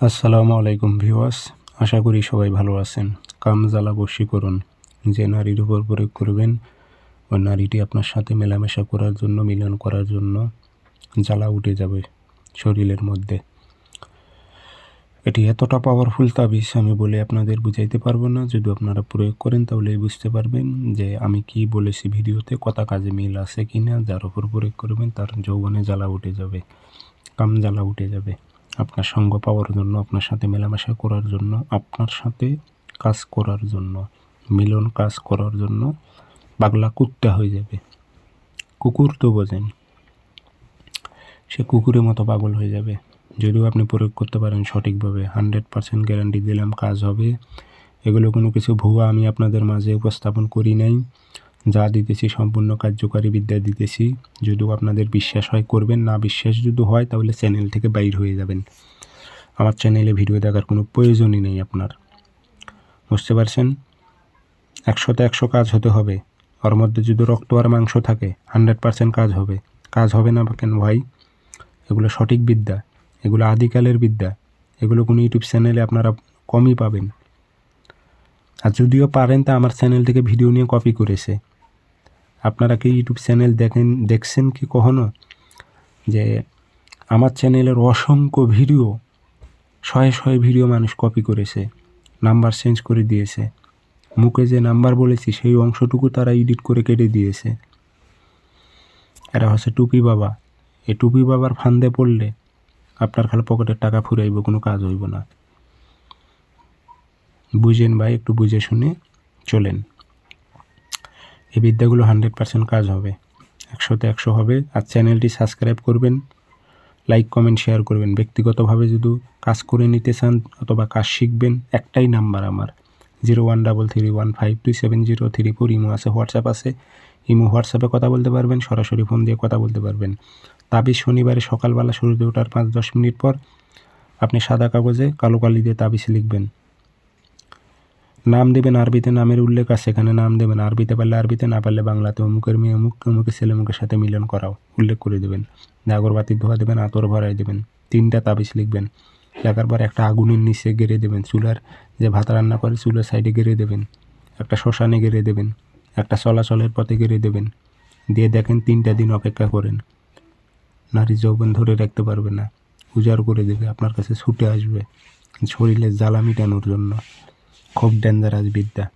আসসালামু আলাইকুম ভিউয়ার্স, আশা করি সবাই ভালো আছেন। কাম জ্বালা বশীকরণ যে নারীর উপর প্রয়োগ করবেন ওই নারীটি আপনার সাথে মেলামেশা করার জন্য, মিলন করার জন্য জ্বালা উঠে যাবে শরীরের মধ্যে। এটি এতটা পাওয়ারফুল তাবিজ, আমি বলে আপনাদের বুঝাইতে পারব না। যদি আপনারা প্রয়োগ করেন, তাহলে বুঝতে পারবেন যে আমি কি বলেছি ভিডিওতে, কথা কাজে মিল আছে কি না যার উপর প্রয়োগ করবেন, তার যৌবনে জ্বালা উঠে যাবে, কাম জ্বালা উঠে যাবে। আপনার সঙ্গ পাওয়ার জন্য, আপনার সাথে মেলামেশা করার জন্য, আপনার সাথে কাজ করার জন্য, মিলন কাজ করার জন্য পাগলা কুত্তা হয়ে যাবে। কুকুর তো বোঝেন, সে কুকুরের মতো পাগল হয়ে যাবে। যদিও আপনি প্রয়োগ করতে পারেন সঠিকভাবে, হান্ড্রেড পার্সেন্ট গ্যারান্টি দিলাম কাজ হবে। এগুলো কোনো কিছু ভুয়া আমি আপনাদের মাঝে উপস্থাপন করি নাই। যা দিতেছি সম্পূর্ণ কার্যকারী বিদ্যা দিতেছি। যদিও আপনাদের বিশ্বাস হয়, করবেন না বিশ্বাস যদি হয়, তাহলে চ্যানেল থেকে বাইর হয়ে যাবেন। আমার চ্যানেলে ভিডিও দেখার কোনো প্রয়োজনই নেই আপনার। বুঝতে পারছেন? একশোতে একশো কাজ হতে হবে। ওর মধ্যে যদি রক্ত আর মাংস থাকে হান্ড্রেড পার্সেন্ট কাজ হবে। কাজ হবে না কেন ভাই? এগুলো সঠিক বিদ্যা। এগুলো আদিকালের বিদ্যা। এগুলো কোনো ইউটিউব চ্যানেলে আপনারা কমই পাবেন। আর যদিও পারেন, তা আমার চ্যানেল থেকে ভিডিও নিয়ে কপি করেছে। আপনারা কি ইউটিউব চ্যানেল দেখেন, দেখছেন কি কখনো? যে আমার চ্যানেলের অসংখ্য ভিডিও শয়ে শয়ে ভিডিও মানুষ কপি করেছে নাম্বার চেঞ্জ করে দিয়েছে। মুখে যে নাম্বার বলেছি, সেই অংশটুকু তারা এডিট করে কেটে দিয়েছে। এরা হচ্ছে টুপি বাবা। এই টুপি বাবার ফান্দে পড়লে আপনার খালি পকেটের টাকা ফুরাইব, কোনো কাজ হইব না। বুঝেন ভাই, একটু বুঝে শুনে চলেন। এই বিদ্যাগুলো হান্ড্রেড পার্সেন্ট কাজ হবে। একশোতে একশো হবে। আর চ্যানেলটি সাবস্ক্রাইব করবেন, লাইক, কমেন্ট, শেয়ার করবেন। ব্যক্তিগতভাবে যদি কাজ করে নিতে চান অথবা কাজ শিখবেন, একটাই নাম্বার আমার। Zero one double three one five two seven zero three four imo আছে, হোয়াটসঅ্যাপ আছে। ইমো, হোয়াটসঅ্যাপে কথা বলতে পারবেন, সরাসরি ফোন দিয়ে কথা বলতে পারবেন। তাবিজ শনিবারে সকালবেলা শুরুতে ওঠার পাঁচ দশ মিনিট পর আপনি সাদা কাগজে কালো কালি দিয়ে তাবিজ লিখবেন। নাম দেবেন আরবিতে, নামের উল্লেখ আছে এখানে, নাম দেবেন আরবিতে পারলে আরবিতে, না পারলে বাংলাতে। অমুকের মেয়ে, অমুক, অমুকের ছেলে, অমুকের সাথে মিলন করাও, উল্লেখ করে দেবেন। আগরবাতি ধোয়া দেবেন, আতর ভরাই দেবেন, তিনটা তাবিজ লিখবেন। লেখার পর একটা আগুনের নিচে গেড়ে দেবেন, চুলার যে ভাত রান্না করে চুলার সাইডে গেড়ে দেবেন, একটা শ্মশানে গেড়ে দেবেন, একটা চলাচলের পথে গেড়ে দেবেন, দিয়ে দেখেন তিনটা দিন অপেক্ষা করেন। নারী যৌবন ধরে রাখতে পারবে না, উজাড় করে দেবে, আপনার কাছে ছুটে আসবে, শরীরের জ্বালা মিটানোর জন্য। Ko'p dandiras bitta.